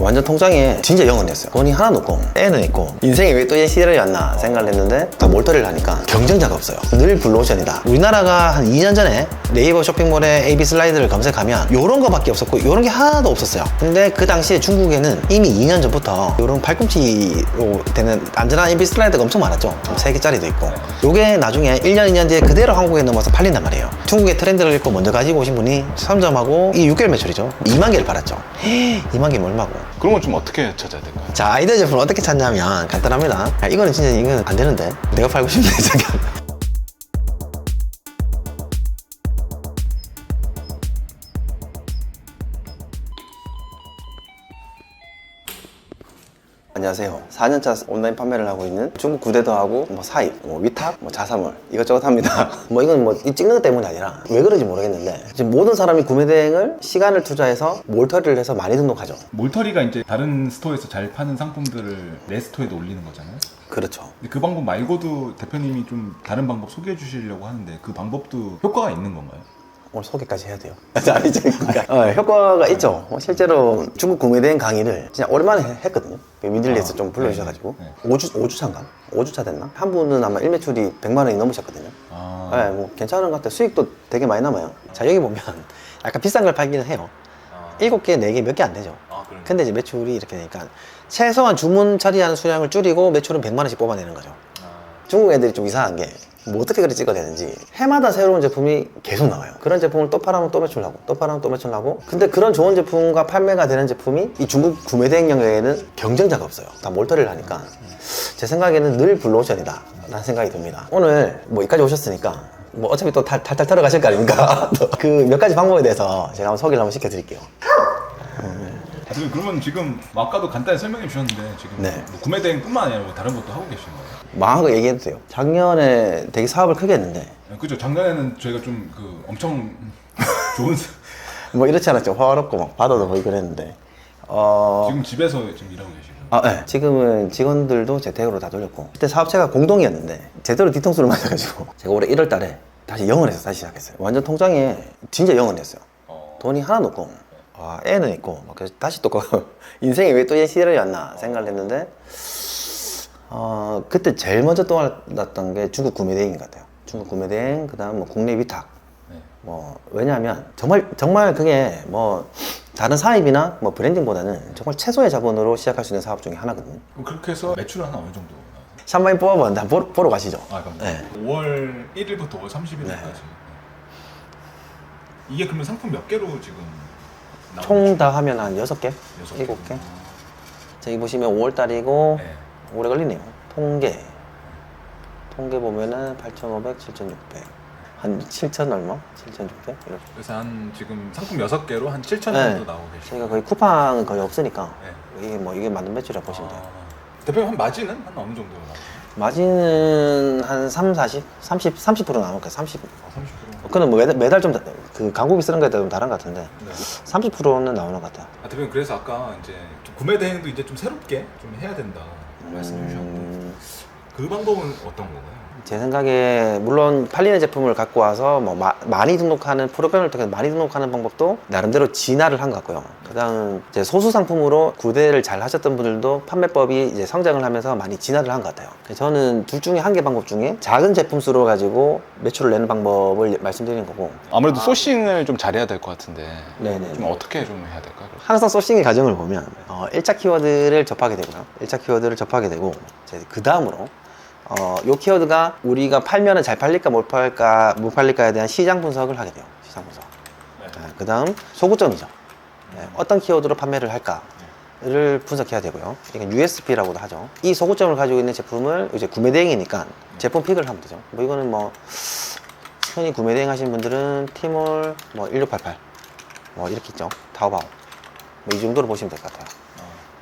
완전 통장에 진짜 0은 됐어요. 돈이 하나도 없고 애는 있고 인생에 왜 또 이 시대를 왔나 생각을 했는데 다 몰터리를 하니까 경쟁자가 없어요. 늘 블루오션이다. 우리나라가 한 2년 전에 네이버 쇼핑몰에 AB 슬라이드를 검색하면 이런 거밖에 없었고 이런 게 하나도 없었어요. 근데 그 당시에 중국에는 이미 2년 전부터 이런 팔꿈치로 되는 안전한 AB 슬라이드가 엄청 많았죠. 3개짜리도 있고. 요게 나중에 1년, 2년 뒤에 그대로 한국에 넘어서 팔린단 말이에요. 중국의 트렌드를 읽고 먼저 가지고 오신 분이 선점하고 이 6개월 매출이죠. 2만 개를 팔았죠. 2만 개면 얼마고. 그런 건 좀 어떻게 찾아야 될까요? 자, 아이디어 제품을 어떻게 찾냐면 간단합니다. 야, 이거는 진짜 이건 안 되는데. 내가 팔고 싶네, 잠깐. 안녕하세요. 4년차 온라인 판매를 하고 있는 중국 구대더하고 뭐 사입, 뭐 위탁, 뭐 자사몰 이것저것 합니다. 뭐 이건 뭐 이 찍는 것 때문이 아니라 왜 그런지 모르겠는데 지금 모든 사람이 구매 대행을 시간을 투자해서 몰터리를 해서 많이 등록하죠. 몰터리가 이제 다른 스토어에서 잘 파는 상품들을 내 스토어에도 올리는 거잖아요. 그렇죠. 근데 그 방법 말고도 대표님이 좀 다른 방법 소개해 주시려고 하는데 그 방법도 효과가 있는 건가요? 오늘 소개까지 해야 돼요. 아니죠. 그러니까 어, 효과가 있죠. 어, 실제로 중국 구매대행 강의를 진짜 오랜만에 해- 했거든요. 민들리에서 아, 좀 불러주셔가지고 네, 5주, 5주차인가? 5주차 됐나? 한 분은 아마 일매출이 100만 원이 넘으셨거든요. 아, 네, 뭐 괜찮은 것 같아요. 수익도 되게 많이 남아요. 자, 여기 보면 약간 비싼 걸 팔기는 해요. 아, 7개, 4개 몇 개 안 되죠. 아 근데 이제 매출이 이렇게 되니까 최소한 주문 처리하는 수량을 줄이고 매출은 100만 원씩 뽑아내는 거죠. 아, 중국 애들이 좀 이상한 게 뭐 어떻게 그렇게 찍어야 되는지. 해마다 새로운 제품이 계속 나와요. 그런 제품을 또 팔아면 또 매출 나고 또 팔아면 또 매출 나고. 근데 그런 좋은 제품과 판매가 되는 제품이 이 중국 구매 대행 영역에는 경쟁자가 없어요. 다 몰터리를 하니까. 제 생각에는 늘 블루오션이다. 라는 생각이 듭니다. 오늘 뭐 여기까지 오셨으니까 뭐 어차피 또 탈, 탈탈 털어 가실 거 아닙니까? 그 몇 가지 방법에 대해서 제가 한번 소개를 한번 시켜드릴게요. 대표님 그러면 지금 뭐 아까도 간단히 설명해 주셨는데 지금 네. 뭐 구매 대행뿐만 아니라 뭐 다른 것도 하고 계신 거예요? 망한 거 얘기해도 돼요. 작년에 되게 사업을 크게 했는데. 네, 그죠? 작년에는 저희가 좀 그 엄청 좋은 사- 뭐 이렇지 않았죠. 화롭고 막 바다도 보이고 그랬는데. 어... 지금 집에서 지금 일하고 계시고 아, 네. 지금은 직원들도 재택으로 다 돌렸고. 그때 사업체가 공동이었는데 제대로 뒤통수를 맞아가지고 제가 올해 1월 달에 다시 영원해서 다시 시작했어요. 완전 통장에 진짜 영원했어요. 어, 돈이 하나도 없고. 아, 애는 있고. 막 그래서 다시 또 그- 인생에 왜 또이 시대를 왔나 생각을 했는데 어, 그때 제일 먼저 떠올랐던 게 중국 구매대행인 것 같아요 중국 구매대행 그 다음 뭐 국내 위탁 네. 뭐 왜냐하면 정말 정말 그게 뭐 다른 사입이나 뭐 브랜딩보다는 정말 최소의 자본으로 시작할 수 있는 사업 중에 하나거든요. 그럼 그렇게 해서 매출은 한 어느 정도? 샴바인 뽑아봤는데 한번 보러, 보러 가시죠. 아 그럼 네. 5월 1일부터 5월 30일까지 네. 이게 그러면 상품 몇 개로 지금 총 다 하면 한 여섯 개, 여섯 일곱 개. 아, 저기 보시면 5월 달이고 네. 오래 걸리네요. 통계 통계 보면은 8,500, 7,600, 한 7,000 얼마? 7,600 이렇게. 그래서 한 지금 상품 6개로 한 7천 정도 네. 나오고 계시고 저희가 거의 쿠팡은 거의 없으니까 네. 이게 뭐 이게 맞는 매출이라고 보시면 돼요. 아, 대표님 한 마진은 한 어느 정도 나와요? 마진은 한 3, 40, 30, 30% 나올 거예요. 30. 아, 30%? 그는 뭐 매달, 매달 좀 그 광고비 쓰는 거에 따라 좀 다른 것 같은데 네. 30%는 나오는 것 같아요. 아 대표님 그래서 아까 이제 좀 구매 대행도 이제 좀 새롭게 좀 해야 된다 말씀해 주셨는데 음, 그 방법은 어떤 건가요? 제 생각에 물론 팔리는 제품을 갖고 와서 뭐 마- 많이 등록하는 프로그램을 통해서 많이 등록하는 방법도 나름대로 진화를 한 것 같고요. 그다음 이제 소수 상품으로 구대를 잘 하셨던 분들도 판매법이 이제 성장을 하면서 많이 진화를 한 것 같아요. 저는 둘 중에 한 개 방법 중에 작은 제품 수로 가지고 매출을 내는 방법을 말씀드리는 거고. 아무래도 소싱을 좀 잘해야 될 것 같은데 네네. 좀 어떻게 좀 해야 될까요? 항상 소싱의 과정을 보면 어, 1차 키워드를 접하게 되고요. 1차 키워드를 접하게 되고 그 다음으로 어, 요 키워드가 우리가 팔면은 잘 팔릴까 못 팔까 못 팔릴까에 대한 시장 분석을 하게 돼요. 시장 분석. 그 다음 소구점이죠. 네, 어떤 키워드로 판매를 할까 를 분석해야 되고요. 이건 USP라고도 하죠. 이 소구점을 가지고 있는 제품을 이제 구매 대행이니까 제품 픽을 하면 되죠. 뭐 이거는 뭐 흔히 구매 대행 하시는 분들은 티몰 뭐 1688, 뭐 이렇게 있죠. 타오바오. 뭐 이 정도로 보시면 될 것 같아요.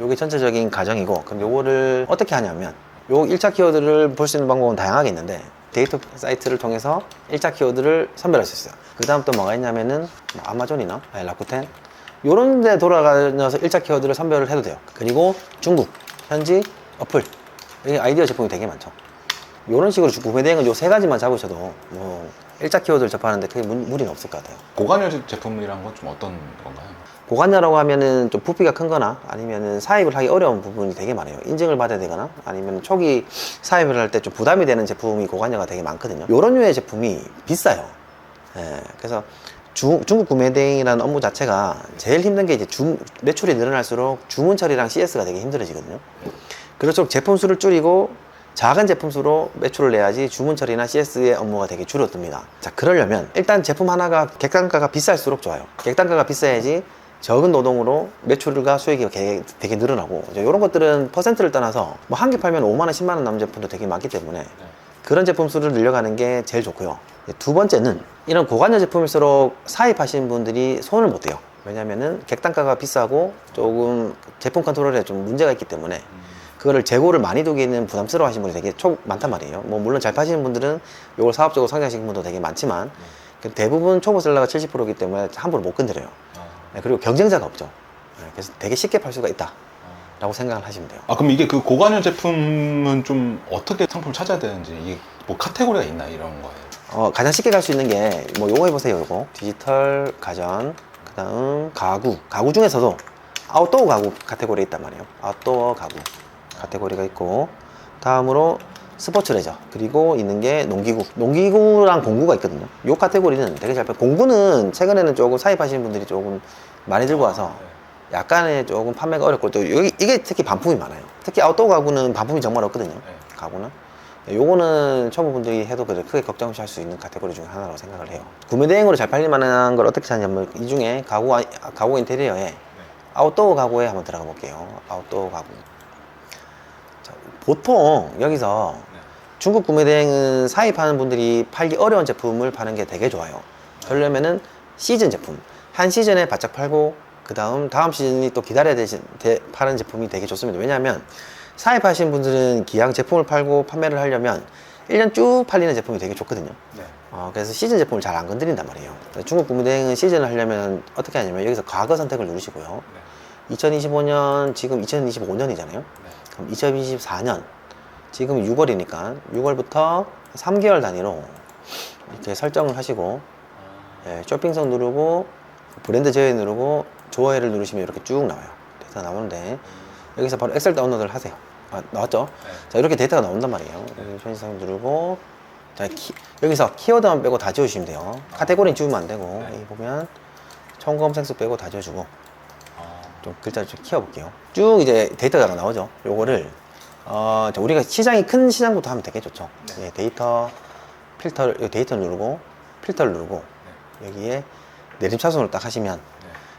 요게 전체적인 과정이고, 그럼 요거를 어떻게 하냐면, 요 1차 키워드를 볼 수 있는 방법은 다양하게 있는데, 데이터 사이트를 통해서 1차 키워드를 선별할 수 있어요. 그 다음 또 뭐가 있냐면은, 뭐 아마존이나 라쿠텐, 요런 데 돌아가면서 1차 키워드를 선별을 해도 돼요. 그리고 중국, 현지, 어플. 이 아이디어 제품이 되게 많죠. 요런 식으로 구매 대행은 요 세 가지만 잡으셔도, 뭐, 1차 키워드를 접하는데 크게 무, 무리는 없을 것 같아요. 고관여 제품이란 건 좀 어떤 건가요? 고관여라고 하면은 좀 부피가 큰 거나 아니면은 사입을 하기 어려운 부분이 되게 많아요. 인증을 받아야 되거나 아니면 초기 사입을 할 때 좀 부담이 되는 제품이 고관여가 되게 많거든요. 요런 류의 제품이 비싸요. 예, 그래서 주- 중국 구매 대행이라는 업무 자체가 제일 힘든 게 이제 주, 매출이 늘어날수록 주문 처리랑 CS가 되게 힘들어지거든요. 그럴수록 제품 수를 줄이고 작은 제품 수로 매출을 내야지 주문 처리나 CS의 업무가 되게 줄어듭니다. 자, 그러려면 일단 제품 하나가 객단가가 비쌀수록 좋아요. 객단가가 비싸야지 적은 노동으로 매출과 수익이 되게, 되게 늘어나고 이런 것들은 퍼센트를 떠나서 뭐 한 개 팔면 5만 원, 10만 원 남는 제품도 되게 많기 때문에 그런 제품 수를 늘려가는 게 제일 좋고요. 두 번째는 이런 고관여 제품일수록 사입하시는 분들이 손을 못 대요. 왜냐면은 객단가가 비싸고 조금 제품 컨트롤에 좀 문제가 있기 때문에 그거를 재고를 많이 두기는 부담스러워 하시는 분이 되게 초, 많단 말이에요. 뭐 물론 잘 파시는 분들은 이걸 사업적으로 성장하시는 분도 되게 많지만 그 대부분 초보 셀러가 70%이기 때문에 함부로 못 건드려요. 네, 그리고 경쟁자가 없죠. 네, 그래서 되게 쉽게 팔 수가 있다. 라고 생각을 하시면 돼요. 아 그럼 이게 그 고관여 제품은 좀 어떻게 상품을 찾아야 되는지 이게 뭐 카테고리가 있나 이런 거예요? 어, 가장 쉽게 갈 수 있는 게 뭐 요거 해보세요 요거 디지털 가전 그 다음 가구 가구 중에서도 아웃도어 가구 카테고리에 있단 말이에요 아웃도어 가구 카테고리가 있고 다음으로 스포츠 레저 그리고 있는 게 농기구 농기구랑 공구가 있거든요 요 카테고리는 되게 잘 팔. 공구는 최근에는 조금 사입하시는 분들이 조금 많이 들고 와서 약간의 조금 판매가 어렵고 또 여기 이게 특히 반품이 많아요 특히 아웃도어 가구는 반품이 정말 없거든요 가구는 네, 요거는 초보분들이 해도 그래 크게 걱정 없이 할 수 있는 카테고리 중에 하나라고 생각을 해요. 구매 대행으로 잘 팔릴 만한 걸 어떻게 찾냐면 이 중에 가구 아- 가구 인테리어에 아웃도어 가구에 한번 들어가 볼게요. 아웃도어 가구. 자, 보통 여기서 중국 구매 대행은 사입하는 분들이 팔기 어려운 제품을 파는 게 되게 좋아요. 그러려면은 시즌 제품 한 시즌에 바짝 팔고 그 다음 다음 시즌이 또 기다려야 되시, 되, 파는 제품이 되게 좋습니다. 왜냐하면 사입하신 분들은 기왕 제품을 팔고 판매를 하려면 1년 쭉 팔리는 제품이 되게 좋거든요. 네. 어, 그래서 시즌 제품을 잘 안 건드린단 말이에요. 중국 구매대행은 시즌을 하려면 어떻게 하냐면 여기서 과거 선택을 누르시고요. 2025년, 지금 2025년이잖아요. 그럼 2024년, 지금 6월이니까 6월부터 3개월 단위로 이렇게 설정을 하시고 예, 쇼핑성 누르고 브랜드 제외 누르고 좋아요를 누르시면 이렇게 쭉 나와요. 데이터 나오는데 여기서 바로 엑셀 다운로드를 하세요. 아, 나왔죠? 자, 이렇게 데이터가 나온단 말이에요. 여기 편집성 누르고 자, 키- 여기서 키워드만 빼고 다 지워주시면 돼요. 카테고리 지우면 안 되고 여기 보면 총 검색수 빼고 다 지워주고 좀 글자를 좀 키워볼게요. 쭉 이제 데이터가 나오죠. 요거를 어, 자, 우리가 시장이 큰 시장부터 하면 되게 좋죠. 예, 데이터 필터를 데이터 누르고 필터를 누르고 여기에 내림 차순으로 딱 하시면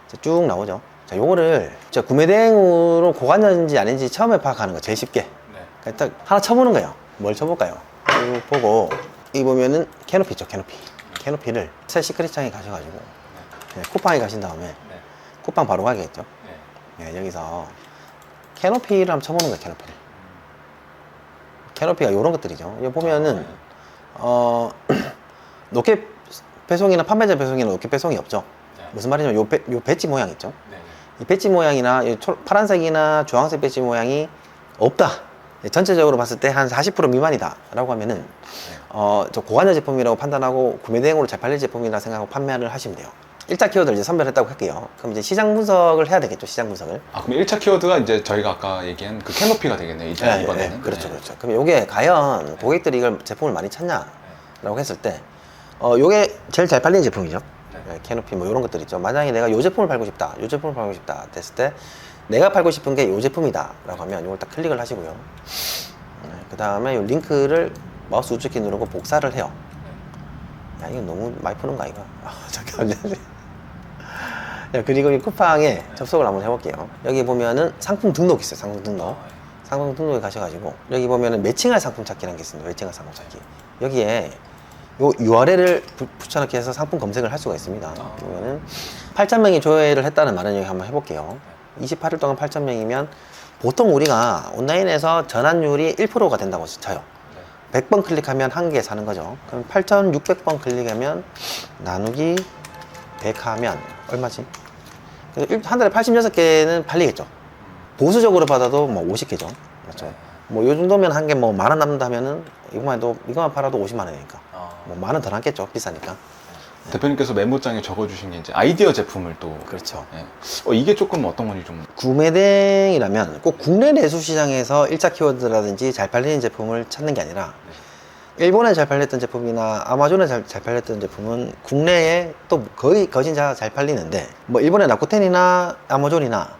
자, 쭉 나오죠. 자, 요거를 자, 구매 대행으로 고관여인지 아닌지 처음에 파악하는 거 제일 쉽게. 그러니까 딱 하나 쳐보는 거예요. 뭘 쳐볼까요? 쭉 보고 이 보면은 캐노피 있죠, 캐노피. 캐노피를 새 시크릿 창에 가셔가지고 네, 쿠팡에 가신 다음에 쿠팡 바로 가겠죠. 네, 여기서 캐노피를 한번 쳐보는 거예요, 캐노피를. 캐노피가 이런 것들이죠. 여기 보면은 어 로켓 배송이나 판매자 배송이나 로켓 배송이 없죠. 무슨 말이냐면 요, 배, 요 배지 모양 있죠. 이 배지 모양이나 이 초- 파란색이나 주황색 배지 모양이 없다. 예, 전체적으로 봤을 때 한 40% 미만이다. 라고 하면은, 어, 저 고관여 제품이라고 판단하고 구매 대행으로 잘 팔릴 제품이라 생각하고 판매를 하시면 돼요. 일자 키워드를 이제 선별했다고 할게요. 그럼 이제 시장 분석을 해야 되겠죠. 시장 분석을. 아 그럼 1차 키워드가 이제 저희가 아까 얘기한 그 캐노피가 되겠네요. 이제 네, 이번에는. 네, 그렇죠, 네. 그렇죠. 그럼 이게 과연 고객들이 이걸 제품을 많이 찾냐라고 했을 때, 어, 요게 제일 잘 팔리는 제품이죠. 네, 캐노피 뭐 이런 것들 있죠. 만약에 내가 요 제품을 팔고 싶다, 요 제품을 팔고 싶다 됐을 때, 내가 팔고 싶은 게 요 제품이다라고 하면 이걸 딱 클릭을 하시고요. 그 다음에 요 링크를 마우스 우측키 누르고 복사를 해요. 야, 이거 너무 많이 푸는 거 아이가? 아, 잠깐만요. 야, 그리고 이 쿠팡에 접속을 한번 해볼게요. 여기 보면은 상품 등록 있어요. 상품 등록. 상품 등록에 가셔가지고 여기 보면은 매칭할 상품 찾기라는 게 있습니다. 매칭할 상품 찾기. 여기에 요 URL을 붙여넣기 해서 상품 검색을 할 수가 있습니다. 보면은 8,000명이 조회를 했다는 말은 여기 한번 해볼게요. 28일 동안 8,000명이면 보통 우리가 온라인에서 전환율이 1%가 된다고 쳐요. 100번 클릭하면 한 개 사는 거죠. 그럼 8,600번 클릭하면 나누기 100 하면 얼마지? 한 달에 86개는 팔리겠죠. 보수적으로 받아도 뭐 50개죠. 그렇죠. 뭐 요 정도면 한 개 뭐 만 원 남는다면은 이거만 해도 이거만 팔아도 50만 원이니까. 아, 뭐만원더 남겠죠. 비싸니까. 대표님께서 메모장에 적어주신 게 이제 아이디어 제품을 또 그렇죠. 예. 어, 이게 조금 어떤 건지 좀 구매대행이라면 꼭 국내 내수 시장에서 1차 키워드라든지 잘 팔리는 제품을 찾는 게 아니라 일본에 잘 팔렸던 제품이나 아마존에 잘, 잘 팔렸던 제품은 국내에 또 거의 거진자 잘 팔리는데 뭐 일본의 라쿠텐이나 아마존이나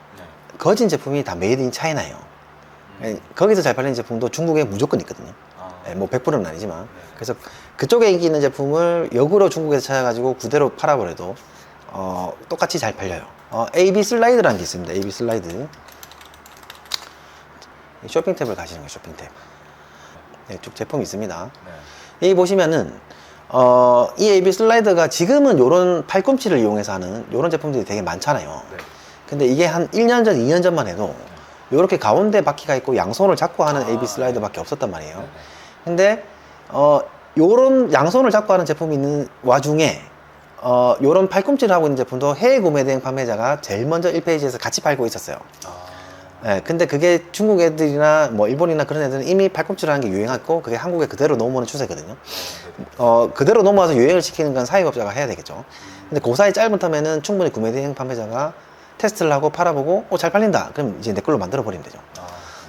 거진 제품이 다 메이드 인 차이나예요. 예, 거기서 잘 팔리는 제품도 중국에 무조건 있거든요. 예, 뭐 100%는 아니지만 그래서 그쪽에 인기 있는 제품을 역으로 중국에서 찾아가지고 그대로 팔아버려도 어, 똑같이 잘 팔려요. 어, AB 슬라이드라는 게 있습니다. AB 슬라이드. 이 쇼핑 탭을 가시는 거예요. 쇼핑 탭. 네, 쭉 제품이 있습니다. 여기 보시면은 어, 이 AB 슬라이드가 지금은 요런 팔꿈치를 이용해서 하는 요런 제품들이 되게 많잖아요. 근데 이게 한 1년 전, 2년 전만 해도 요렇게 가운데 바퀴가 있고 양손을 잡고 하는 AB 슬라이드밖에 없었단 말이에요. 근데 어 요런 양손을 잡고 하는 제품이 있는 와중에 어 요런 팔꿈치를 하고 있는 제품도 해외 구매 대행 판매자가 제일 먼저 1페이지에서 같이 팔고 있었어요. 예, 근데 그게 중국 애들이나 뭐 일본이나 그런 애들은 이미 팔꿈치를 하는 게 유행했고 그게 한국에 그대로 넘어오는 추세거든요. 어 그대로 넘어와서 유행을 시키는 건 사회업자가 해야 되겠죠. 근데 그 사이 짧은 텀에는 충분히 구매 대행 판매자가 테스트를 하고 팔아보고 어 잘 팔린다. 그럼 이제 내 걸로 만들어 버리면 되죠.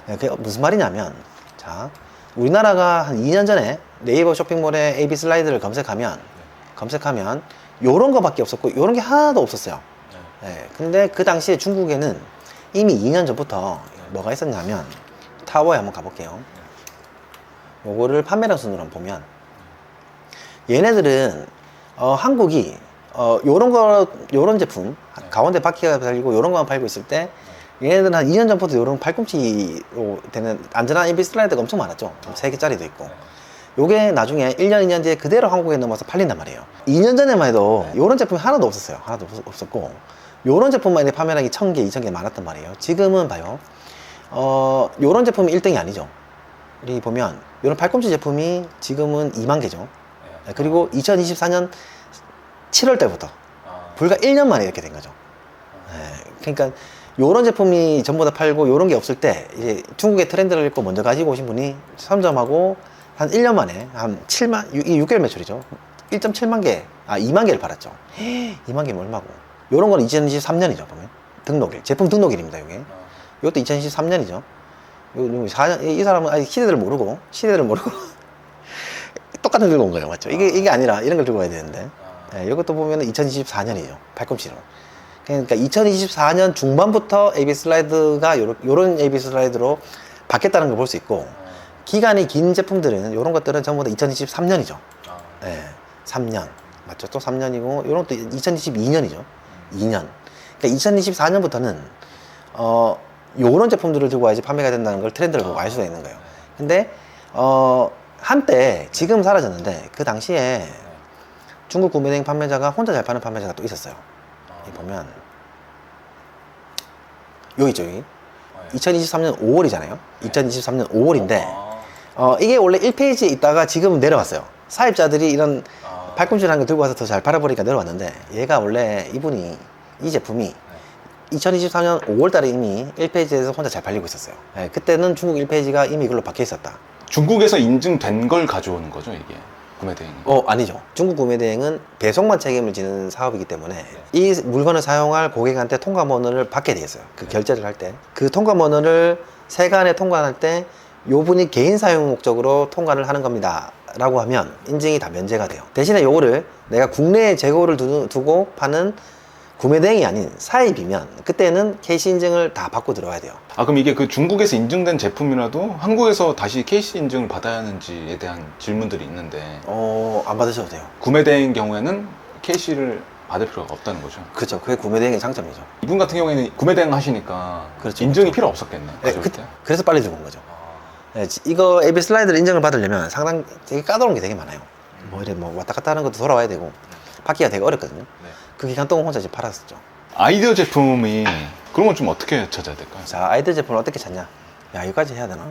예, 그게 무슨 말이냐면 자 우리나라가 한 2년 전에 네이버 쇼핑몰에 AB 슬라이드를 검색하면 검색하면 요런 거밖에 없었고 요런 게 하나도 없었어요. 예, 근데 그 당시에 중국에는 이미 2년 전부터 뭐가 있었냐면 타워에 한번 가볼게요. 요거를 판매량 순으로 한번 보면 얘네들은 어, 한국이 어, 요런 거 요런 제품 가운데 바퀴가 달리고 요런 거만 팔고 있을 때 얘네들은 한 2년 전부터 요런 팔꿈치로 되는 안전한 AB 슬라이드가 엄청 많았죠. 3개짜리도 있고. 요게 나중에 1년, 2년 뒤에 그대로 한국에 넘어서 팔린단 말이에요. 2년 전에만 해도 요런 제품이 하나도 없었어요. 하나도 없- 없었고. 요런 제품만 이제 판매량이 1000개, 2000개 많았단 말이에요. 지금은 봐요. 어, 요런 제품이 1등이 아니죠. 여기 보면 요런 팔꿈치 제품이 지금은 2만 개죠. 네, 그리고 2024년 7월 때부터 불과 1년 만에 이렇게 된 거죠. 네, 그러니까 요런 제품이 전부 다 팔고 요런 게 없을 때 이제 중국의 트렌드를 읽고 먼저 가지고 오신 분이 선점하고 한 1년 만에 한 7만 이 6개월 매출이죠. 1.7만 개, 아 2만 개를 팔았죠. 2만 개면 얼마고? 요런 건 2023년이죠, 보면. 등록일, 제품 등록일입니다, 이게. 이것도 2023년이죠. 요, 요 4년, 이 사람은 아직 시대를 모르고, 시대를 모르고, 똑같은 걸 들고 온 거예요, 맞죠? 이게, 이게 아니라 이런 걸 들고 와야 되는데. 네, 이것도 보면 2024년이죠. 팔꿈치로. 그러니까 2024년 중반부터 AB 슬라이드가 요런, 요런 AB 슬라이드로 바뀌었다는 걸 볼 수 있고, 기간이 긴 제품들은, 요런 것들은 전부 다 2023년이죠. 네, 3년. 맞죠? 또 3년이고, 요런 것도 2022년이죠. 2년. 그러니까 2024년부터는, 어, 요런 제품들을 들고 와야지 판매가 된다는 걸 트렌드를 보고 알 수가 있는 거예요. 근데, 어, 한때, 지금 사라졌는데, 그 당시에 중국 구매대행 판매자가 혼자 잘 파는 판매자가 또 있었어요. 보면, 여기 있죠, 여기. 2023년 5월이잖아요. 2023년 5월인데, 어, 이게 원래 1페이지에 있다가 지금은 내려왔어요. 사입자들이 이런 팔꿈치라는 걸 들고 와서 더 잘 팔아버리니까 내려왔는데, 얘가 원래 이분이, 이 제품이 2024년 5월 달에 이미 1페이지에서 혼자 잘 팔리고 있었어요. 예, 그때는 중국 1페이지가 이미 이걸로 바뀌어 있었다. 중국에서 인증된 걸 가져오는 거죠 이게 구매 대행이. 어, 아니죠. 중국 구매대행은 배송만 책임을 지는 사업이기 때문에 이 물건을 사용할 고객한테 통과번호를 받게 돼 있어요. 그 결제를 할 때. 그 통과번호를 세간에 통과할 때 요분이 개인 사용 목적으로 통과를 하는 겁니다. 라고 하면 인증이 다 면제가 돼요. 대신에 요거를 내가 국내에 재고를 두, 두고 파는 구매 대행이 아닌 사입이면 그때는 KC 인증을 다 받고 들어와야 돼요. 아 그럼 이게 그 중국에서 인증된 제품이라도 한국에서 다시 KC 인증을 받아야 하는지에 대한 질문들이 있는데 어, 안 받으셔도 돼요. 구매 대행 경우에는 KC를 받을 필요가 없다는 거죠. 그렇죠. 그게 구매 대행의 장점이죠. 이분 같은 경우에는 구매 대행 하시니까 그렇죠, 인증이 필요 없었겠네. 네, 가져올 그, 때. 그래서 빨리 들고 온 거죠. 네, 지- 이거 AB 슬라이드를 인정을 받으려면 상당히 되게 까다로운 게 되게 많아요. 뭐 이래 뭐 왔다 갔다 하는 것도 돌아와야 되고 받기가 되게 어렵거든요. 네. 그 기간 동안 혼자 이제 팔았었죠. 아이디어 제품이 그런 건 좀 어떻게 찾아야 될까요? 자 아이들 제품을 어떻게 찾냐? 야 여기까지 해야 되나?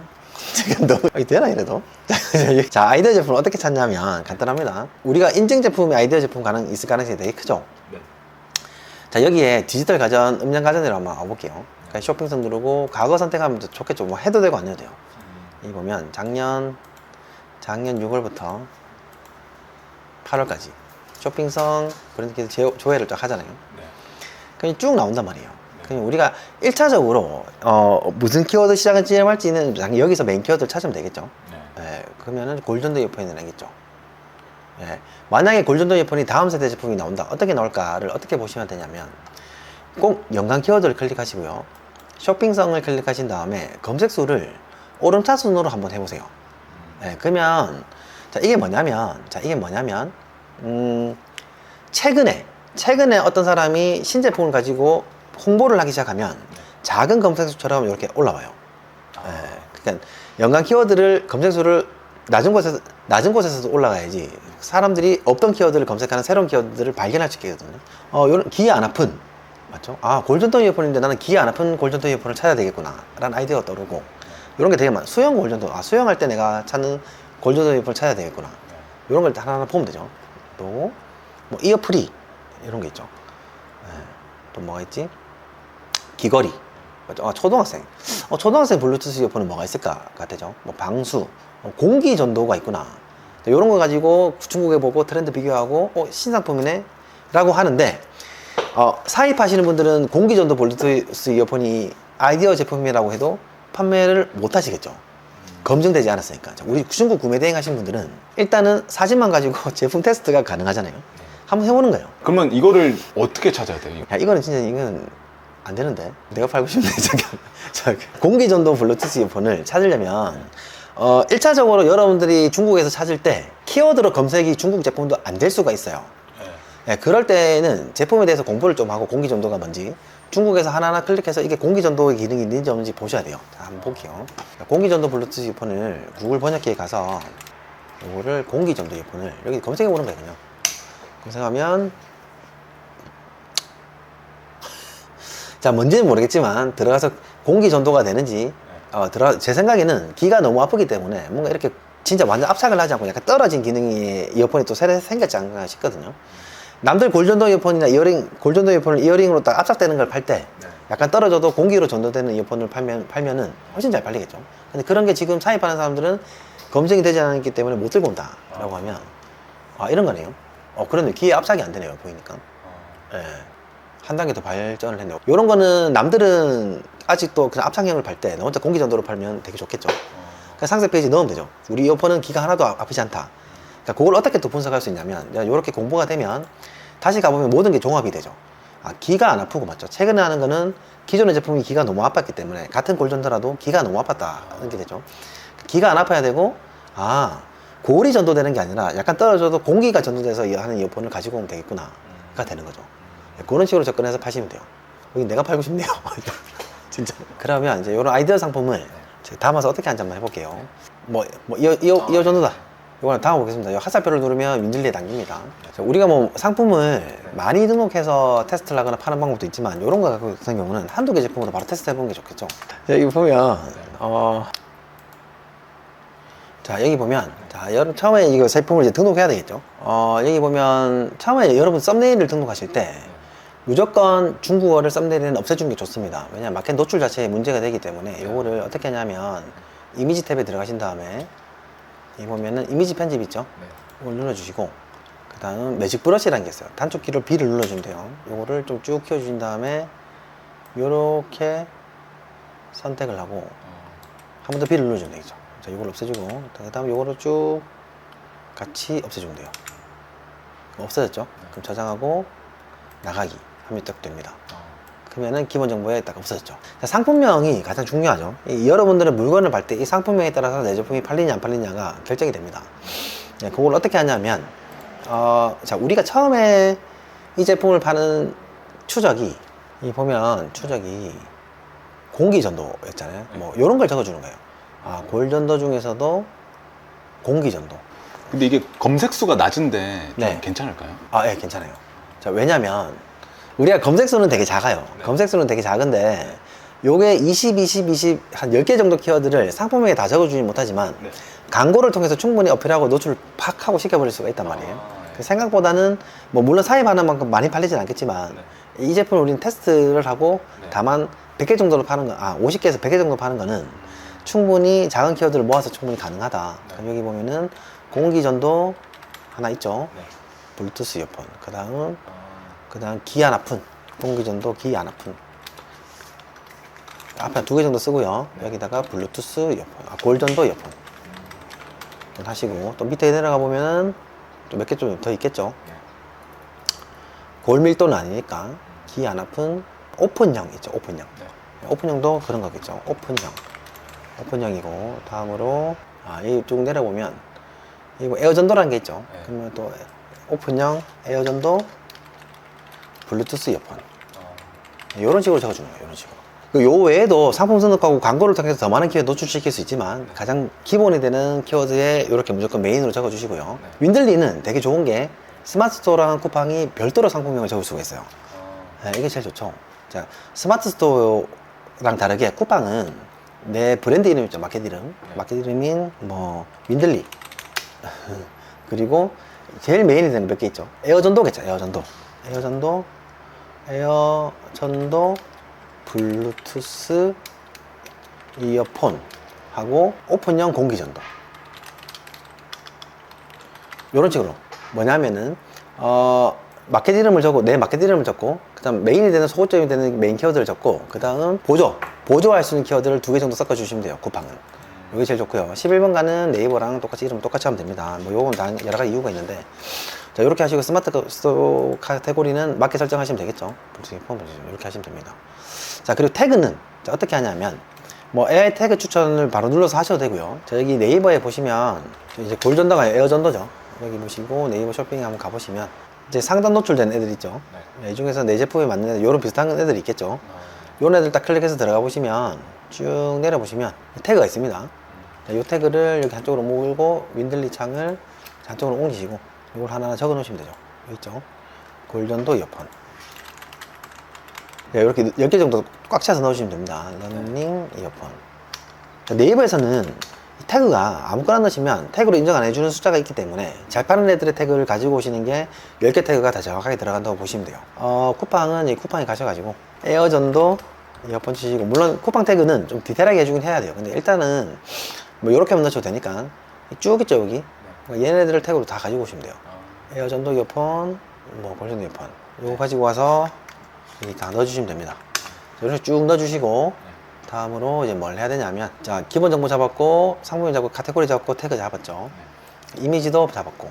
지금 너무 아니, 되나 이래도? 자 아이디어 제품을 어떻게 찾냐면 간단합니다. 우리가 인증 제품이 아이디어 제품 가능 있을 가능성이 되게 크죠. 네. 자 여기에 디지털 가전, 음량 가전이라고 한번 와볼게요. 그러니까 쇼핑선 누르고 과거 선택하면 더 좋겠죠. 뭐 해도 되고 안 해도 돼요. 이 보면 작년 작년 6월부터 8월까지 쇼핑성 그런 게 제- 조회를 쫙 하잖아요. 네. 그냥 쭉 나온단 말이에요. 그냥 우리가 1차적으로 어, 무슨 키워드 찌름할지는 당연히 여기서 메인 키워드를 찾으면 되겠죠. 네. 예, 그러면은 골전도 이어폰이 나겠죠. 예, 만약에 골전도 이어폰이 다음 세대 제품이 나온다. 어떻게 나올까를 어떻게 보시면 되냐면 꼭 연관 키워드를 클릭하시고요. 쇼핑성을 클릭하신 다음에 검색수를 오름차순으로 한번 해보세요. 예, 그러면 자 이게 뭐냐면 자 이게 뭐냐면 음, 최근에 최근에 어떤 사람이 신제품을 가지고 홍보를 하기 시작하면 작은 검색수처럼 이렇게 올라와요. 예, 그러니까 연관 키워드를 검색수를 낮은 곳에서 낮은 곳에서도 올라가야지 사람들이 없던 키워드를 검색하는 새로운 키워드를 발견할 수 있거든요. 어, 요런 귀 안 아픈 맞죠? 아 골전도 이어폰인데 나는 귀 안 아픈 골전도 이어폰을 찾아야 되겠구나라는 아이디어가 떠오르고 이런 게 되게 많아. 수영 골전도 아 수영할 때 내가 찾는 골전도 이어폰을 찾아야 되겠구나. 이런 걸 하나하나 보면 되죠. 또 뭐 이어프리 이런 게 있죠. 예, 또 뭐가 있지? 귀걸이. 맞죠? 아, 초등학생. 어, 초등학생 블루투스 이어폰은 뭐가 있을까가 되죠. 뭐 방수, 어, 공기 전도가 있구나. 이런 거 가지고 중국에 보고 트렌드 비교하고 어, 신상품이네? 라고 하는데 어, 사입하시는 분들은 공기 전도 블루투스 이어폰이 아이디어 제품이라고 해도 판매를 못 하시겠죠. 검증되지 않았으니까. 자, 우리 중국 구매 대행 하신 분들은 일단은 사진만 가지고 제품 테스트가 가능하잖아요. 한번 해보는 거예요. 그러면 이거를 어떻게 찾아야 돼요? 야 이거는 진짜 이건 안 되는데 내가 팔고 싶네 잠깐 자, 공기 전도 블루투스 이어폰을 찾으려면 어 1차적으로 여러분들이 중국에서 찾을 때 키워드로 검색이 중국 제품도 안 될 수가 있어요 예, 그럴 때는 제품에 대해서 공부를 좀 하고 공기 전도가 뭔지 중국에서 하나하나 클릭해서 이게 공기 전도의 기능이 있는지 없는지 보셔야 돼요. 자 한번 볼게요. 자, 공기 전도 블루투스 이어폰을 구글 번역기에 가서 이거를 공기 전도 이어폰을 여기 검색해 보는 거거든요 검색하면 자 뭔지는 모르겠지만 들어가서 공기 전도가 되는지 어, 들어 제 생각에는 귀가 너무 아프기 때문에 뭔가 이렇게 진짜 완전 압착을 하지 않고 약간 떨어진 기능이 이어폰이 또 새로 생겼지 않나 싶거든요. 남들 골전도 이어폰이나 이어링 골전도 이어폰을 이어링으로 딱 압착되는 걸 팔 때 약간 떨어져도 공기로 전도되는 이어폰을 팔면 팔면은 훨씬 잘 팔리겠죠. 근데 그런 게 지금 사입하는 사람들은 검증이 되지 않았기 때문에 못 들고 온다라고 하면 아 이런 거네요. 어 그런데 귀에 압착이 안 되네요 보이니까. 예. 한 단계 더 발전을 했네요. 이런 거는 남들은 아직도 그냥 압착형을 팔때너 혼자 공기 전도로 팔면 되게 좋겠죠. 그냥 상세 페이지 넣으면 되죠. 우리 이어폰은 귀가 하나도 아- 아프지 않다. 그러니까 그걸 어떻게 또 분석할 수 있냐면 이렇게 공부가 되면 다시 가보면 모든 게 종합이 되죠. 아, 귀가 안 아프고 맞죠. 최근에 하는 거는 기존의 제품이 귀가 너무 아팠기 때문에 같은 골전도라도 귀가 너무 아팠다는 게 되죠. 귀가 안 아파야 되고 아 골이 전도되는 게 아니라 약간 떨어져도 공기가 전도돼서 이- 하는 이어폰을 가지고 오면 되겠구나가 되는 거죠. 네, 그런 식으로 접근해서 파시면 돼요. 여기 내가 팔고 싶네요. 진짜. 그러면 이제 이런 아이디어 상품을 제가 담아서 어떻게 하는지 한번 해볼게요. 뭐, 뭐 이어, 이어, 이어 전도다. 이거는 담아보겠습니다. 이 화살표를 누르면 윈들리에 당깁니다. 자, 우리가 뭐 상품을 많이 등록해서 테스트를 하거나 파는 방법도 있지만 이런 거 같은 경우는 한두 개 제품으로 바로 테스트 해보는 게 좋겠죠. 자, 여기 보면, 어, 자 여기 보면 자 여러분 처음에 이거 제품을 이제 등록해야 되겠죠 어 여기 보면 처음에 여러분 썸네일을 등록하실 때 무조건 중국어를 썸네일에는 없애주는 게 좋습니다 왜냐면 마켓 노출 자체에 문제가 되기 때문에 요거를 어떻게 하냐면 이미지 탭에 들어가신 다음에 여기 보면은 이미지 편집 있죠 이걸 눌러주시고 그 다음 매직 브러쉬라는 게 있어요 단축 키로 B를 눌러주면 돼요 요거를 좀 쭉 키워주신 다음에 요렇게 선택을 하고 한 번 더 B를 눌러주면 되겠죠. 자, 이걸 없애주고, 그 다음에 이거를 쭉 같이 없애주면 돼요. 없어졌죠? 그럼 저장하고 나가기 하면 딱 됩니다. 그러면은 기본 정보에 딱 없어졌죠. 자, 상품명이 가장 중요하죠. 이 여러분들은 물건을 팔 때 이 상품명에 따라서 내 제품이 팔리냐 안 팔리냐가 결정이 됩니다. 네, 그걸 어떻게 하냐면, 어, 자, 우리가 처음에 이 제품을 파는 추적이, 이 보면 추적이 공기 전도였잖아요. 뭐, 요런 걸 적어주는 거예요. 아, 골 전도 중에서도 공기 전도. 근데 이게 검색 수가 낮은데 좀 네. 괜찮을까요? 아, 예, 괜찮아요. 자, 왜냐면, 우리가 검색수는 되게 작아요. 네. 검색수는 되게 작은데, 요게 20, 20, 20, 한 10개 정도 키워드를 상품명에 다 적어주지 못하지만, 네. 광고를 통해서 충분히 어필하고 노출을 팍 하고 시켜버릴 수가 있단 말이에요. 아, 예. 그 생각보다는, 뭐, 물론 사입하는 만큼 많이 팔리진 않겠지만, 이 제품을 우리는 테스트를 하고, 네. 다만 100개 정도로 파는 거, 아, 50개에서 100개 정도 파는 거는 충분히 작은 키워드를 모아서 충분히 가능하다. 네. 그럼 여기 보면은 공기전도 하나 있죠. 네. 블루투스 이어폰. 그 다음, 그 다음 기 안 아픈. 공기전도 기 안 아픈. 앞에 두 개 정도 쓰고요. 여기다가 블루투스 이어폰. 아, 골전도 이어폰. 하시고, 또 밑에 내려가 보면은 또몇개 좀 더 있겠죠. 골밀도는 아니니까 기 안 아픈 오픈형 있죠. 오픈형. 오픈형도 그런 거겠죠. 오픈형. 오픈형이고 다음으로 아, 이쭉 내려보면 이거 에어전도라는 게 있죠. 네. 그러면 또 오픈형 에어전도 블루투스 이어폰 이런 식으로 적어주는 거예요. 이런 식으로. 그요 외에도 상품 선택하고 광고를 통해서 더 많은 키워드 노출시킬 수 있지만 가장 기본이 되는 키워드에 이렇게 무조건 메인으로 적어주시고요. 네. 윈들리는 되게 좋은 게 스마트 스토어랑 쿠팡이 별도로 상품명을 적을 수가 있어요. 네, 이게 제일 좋죠. 자, 스마트 스토어랑 다르게 쿠팡은 내 브랜드 이름 있죠. 마켓 이름. 마켓 이름인 뭐 윈들리. 그리고 제일 메인이 되는 몇 개 있죠. 에어전도겠죠. 에어전도. 에어전도. 에어 전도 블루투스 이어폰 하고 오픈형 공기 전도. 이런 식으로. 뭐냐면은 어 마켓 이름을 적고 내 마켓 이름을 적고 그 다음 메인이 되는 소고점이 되는 메인 키워드를 적고 그 다음 보조 보조할 수 있는 키워드를 두 개 정도 섞어 주시면 돼요 쿠팡은 이게 제일 좋고요. 11번 가는 네이버랑 똑같이 이름 똑같이 하면 됩니다. 뭐 요건 다 여러 가지 이유가 있는데 자 이렇게 하시고 스마트 카테고리는 맞게 설정하시면 되겠죠 이렇게 하시면 됩니다 자 그리고 태그는 자, 어떻게 하냐면 뭐 AI 태그 추천을 바로 눌러서 하셔도 되고요. 자, 여기 네이버에 보시면 이제 골전도가 에어전도죠. 여기 보시고 네이버 쇼핑 한번 가보시면 이제 상단 노출된 애들 있죠. 이 중에서 내 제품에 맞는 애들, 요런 비슷한 애들이 있겠죠. 요런 애들 딱 클릭해서 들어가 보시면 쭉 내려 보시면 태그가 있습니다. 자, 요 태그를 여기 한쪽으로 모으고 윈들리 창을 한쪽으로 옮기시고 이걸 하나하나 적어 놓으시면 되죠. 있죠. 골전도 이어폰. 네, 이렇게 10개 정도 꽉 차서 넣으시면 됩니다. 러닝 이어폰. 자, 네이버에서는 이 태그가 아무거나 넣으시면 태그로 인정 안 해주는 숫자가 있기 때문에 잘 파는 애들의 태그를 가지고 오시는 게 10개 태그가 다 정확하게 들어간다고 보시면 돼요. 어, 쿠팡은 이 쿠팡에 가셔가지고 에어전도 이어폰 치시고 물론 쿠팡 태그는 좀 디테일하게 해주긴 해야 돼요. 근데 일단은 뭐 이렇게만 넣으셔도 되니까 쭉 있죠 여기 그러니까 얘네들을 태그로 다 가지고 오시면 돼요. 에어 전도 이어폰, 뭐 골전 이어폰 이거 가지고 와서 여기 다 넣어주시면 됩니다. 이렇게 쭉 넣어주시고 다음으로 이제 뭘 해야 되냐면 자 기본 정보 잡았고 상품명 잡고 카테고리 잡고 태그 잡았죠. 이미지도 잡았고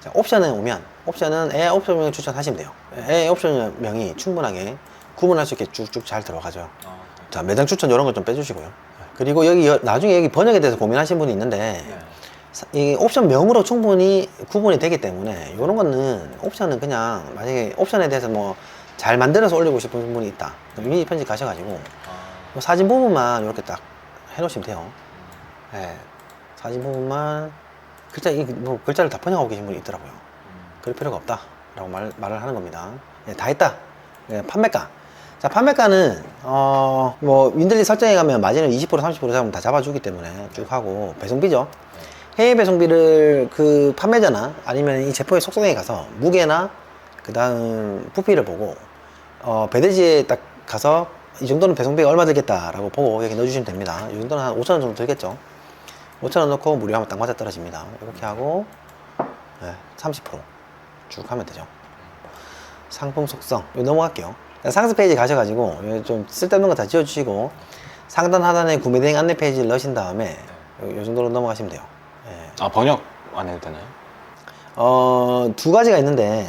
자 옵션에 오면 옵션은 애 옵션명을 추천하시면 돼요. 애 옵션명이 충분하게 구분할 수 있게 쭉쭉 잘 들어가죠. 자 매장 추천 이런 거 좀 빼주시고요. 그리고 여기 여- 나중에 여기 번역에 대해서 고민하신 분이 있는데 사- 이 옵션 명으로 충분히 구분이 되기 때문에 이런 거는 옵션은 그냥 만약에 옵션에 대해서 뭐 잘 만들어서 올리고 싶은 분이 있다. 이미지 편집 가셔가지고 뭐 사진 부분만 이렇게 딱 해놓으시면 돼요. 예, 사진 부분만 글자 이뭐 글자를 다 번역하고 계신 분이 있더라고요. 그럴 필요가 없다. 라고 말, 말을 하는 겁니다. 예, 다 했다. 예, 판매가. 자 판매가는 어 뭐 윈들리 설정에 가면 마진을 20% 30% 잡으면 다 잡아주기 때문에 쭉 하고 배송비죠 해외 배송비를 그 판매자나 아니면 이 제품의 속성에 가서 무게나 그 다음 부피를 보고 어 배대지에 딱 가서 이 정도는 배송비가 얼마 들겠다라고 보고 여기 넣어주시면 됩니다. 이 정도는 한 5천 원 정도 들겠죠? 5천 원 넣고 무료하면 딱 맞아 떨어집니다. 이렇게 하고 네, 30%쭉 하면 되죠. 상품 속성. 이거 넘어갈게요. 상세 페이지 가셔가지고 좀 쓸데없는 거 다 지워주시고 상단 하단에 구매 대행 안내 페이지를 넣으신 다음에 요, 요 정도로 넘어가시면 돼요. 예. 아 번역 안 해도 되나요? 어, 두 가지가 있는데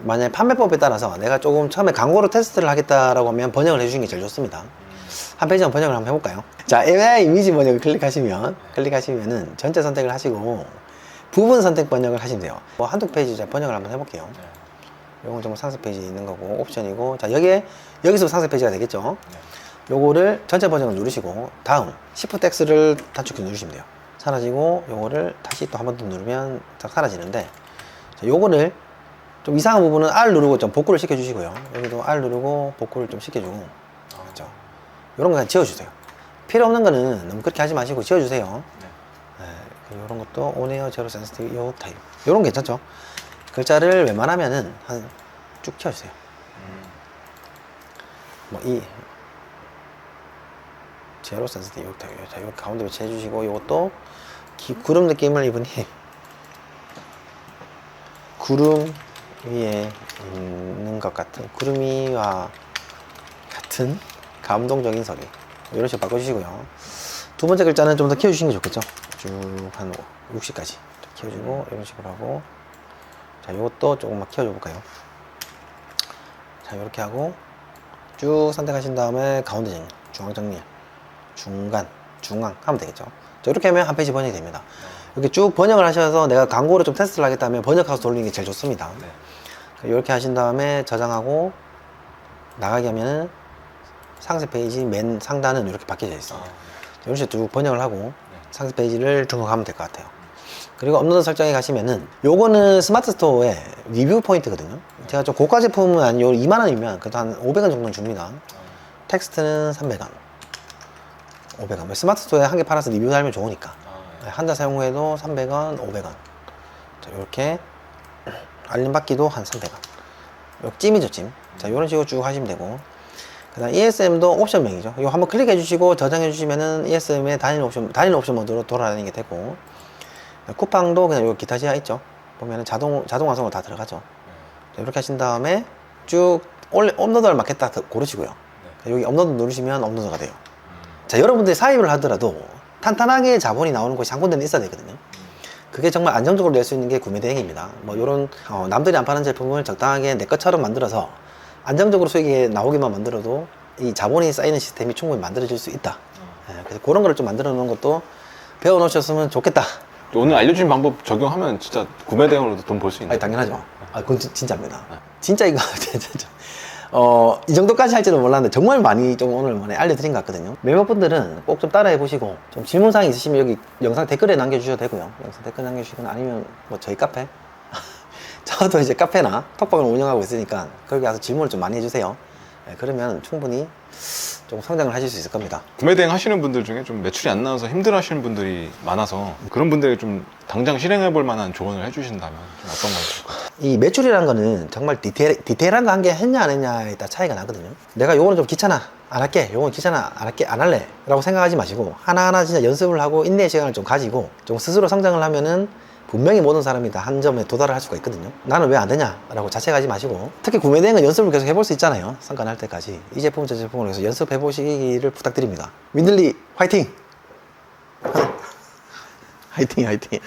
만약에 판매법에 따라서 내가 조금 처음에 광고로 테스트를 하겠다라고 하면 번역을 해주시는 게 제일 좋습니다. 한 페이지만 번역을 한번 해볼까요? 자, AI 이미지 번역을 클릭하시면 클릭하시면은 전체 선택을 하시고 부분 선택 번역을 하시면 돼요. 뭐 한두 페이지 자 번역을 한번 해볼게요. 요건 정말 상세 페이지 있는 거고 옵션이고. 자 여기에 여기서 상세 페이지가 되겠죠? 요거를 전체 번역을 누르시고 다음 Shift X를 단축키 누르시면 돼요 사라지고 요거를 다시 또 한 번 더 누르면 딱 사라지는데 자, 요거를 좀 이상한 부분은 R 누르고 좀 복구를 시켜주시고요. 여기도 R 누르고 복구를 좀 시켜주고. 그렇죠? 요런 거 그냥 지워주세요. 필요 없는 거는 너무 그렇게 하지 마시고 지워주세요. 네, 이런 것도 온에어 제로 센스티브 요 타입. 요런 거 괜찮죠? 글자를 웬만하면은 한 쭉 키워주세요. 뭐이 제로 타입 자, 요 가운데 배치해 주시고 요것도 기- 구름 느낌을 입으니 구름 위에 있는 것 같은 구름 위와 같은 감동적인 소리. 이런 식으로 바꿔주시고요. 두 번째 글자는 좀 더 키워주시는 게 좋겠죠? 쭉 한 60까지 키워주고 이런 식으로 하고. 자 이것도 조금만 키워줘 볼까요? 자 이렇게 하고 쭉 선택하신 다음에 가운데 정리 중앙 정리 중간 중앙 하면 되겠죠 자 이렇게 하면 한 페이지 번역이 됩니다 이렇게 쭉 번역을 하셔서 내가 광고를 좀 테스트를 하겠다면 번역해서 돌리는 게 제일 좋습니다 이렇게 하신 다음에 저장하고 나가게 하면은 상세 페이지 맨 상단은 이렇게 바뀌어져 있습니다. 이런 식으로 쭉 번역을 하고 상세 페이지를 등록하면 될 것 같아요. 그리고 업로드 설정에 가시면은 요거는 스마트 스토어의 리뷰 포인트거든요. 제가 좀 고가 제품은 한요 2만 원이면 그래도 한 500원 정도는 줍니다. 텍스트는 300원. 500원. 스마트 스토어에 한 개 팔아서 리뷰 달면 좋으니까. 한달 사용 후에도 300원, 500원. 자, 이렇게 알림 받기도 한 300원. 요 찜이죠, 찜. 자, 이런 식으로 쭉 하시면 되고. 그 다음 ESM도 옵션명이죠. 이거 한번 클릭해 주시고 저장해 주시면은 ESM의 단일 옵션, 단일 옵션 모드로 돌아다니게 되고. 쿠팡도 그냥 요 기타 지하 있죠. 보면은 자동, 자동 완성으로 다 들어가죠. 자, 이렇게 하신 다음에 쭉 올리, 업로드를 맞겠다 고르시고요. 자, 여기 업로드 누르시면 업로드가 돼요. 자, 여러분들이 사입을 하더라도 탄탄하게 자본이 나오는 곳이 한 군데는 있어야 되거든요. 그게 정말 안정적으로 낼 수 있는 게 구매 대행입니다. 뭐 이런 남들이 안 파는 제품을 적당하게 내 것처럼 만들어서 안정적으로 수익이 나오게만 만들어도 이 자본이 쌓이는 시스템이 충분히 만들어질 수 있다. 예, 그래서 그런 거를 좀 만들어 놓은 것도 배워 놓으셨으면 좋겠다. 오늘 알려주신 방법 적용하면 진짜 구매 대행으로도 돈 벌 수 있는 아니 당연하죠. 아 그건 진- 진짜입니다. 진짜 이거 진짜 어, 이 정도까지 할지는 몰랐는데 정말 많이 좀 오늘 만에 알려드린 것 같거든요. 몇몇 분들은 꼭 좀 따라해 보시고 좀 질문사항 있으시면 여기 영상 댓글에 남겨주셔도 되고요. 영상 댓글 남겨주시거나 아니면 뭐 저희 카페 저도 이제 카페나 톡방을 운영하고 있으니까 거기 가서 질문을 좀 많이 해주세요. 네, 그러면 충분히 좀 성장을 하실 수 있을 겁니다. 구매 대행 하시는 분들 중에 좀 매출이 안 나와서 힘들어 하시는 분들이 많아서 그런 분들에게 좀 당장 실행해 볼 만한 조언을 해 주신다면 좀 어떤 거 있을까요? 이 매출이라는 거는 정말 디테일, 디테일한 거한개 했냐 안 했냐에 따라 차이가 나거든요. 내가 요거는 좀 귀찮아. 안 할게. 요건 귀찮아. 안 할게. 안 할래. 라고 생각하지 마시고 하나하나 진짜 연습을 하고 인내의 시간을 좀 가지고 좀 스스로 성장을 하면은 분명히 모든 사람이 다 한 점에 도달을 할 수가 있거든요. 나는 왜 안 되냐? 라고 자책하지 마시고 특히 구매 대행은 연습을 계속 해볼 수 있잖아요. 날 때까지. 이 제품, 저 제품을 해서 연습해 보시기를 부탁드립니다. 민들리 화이팅! 화이팅, 화이팅!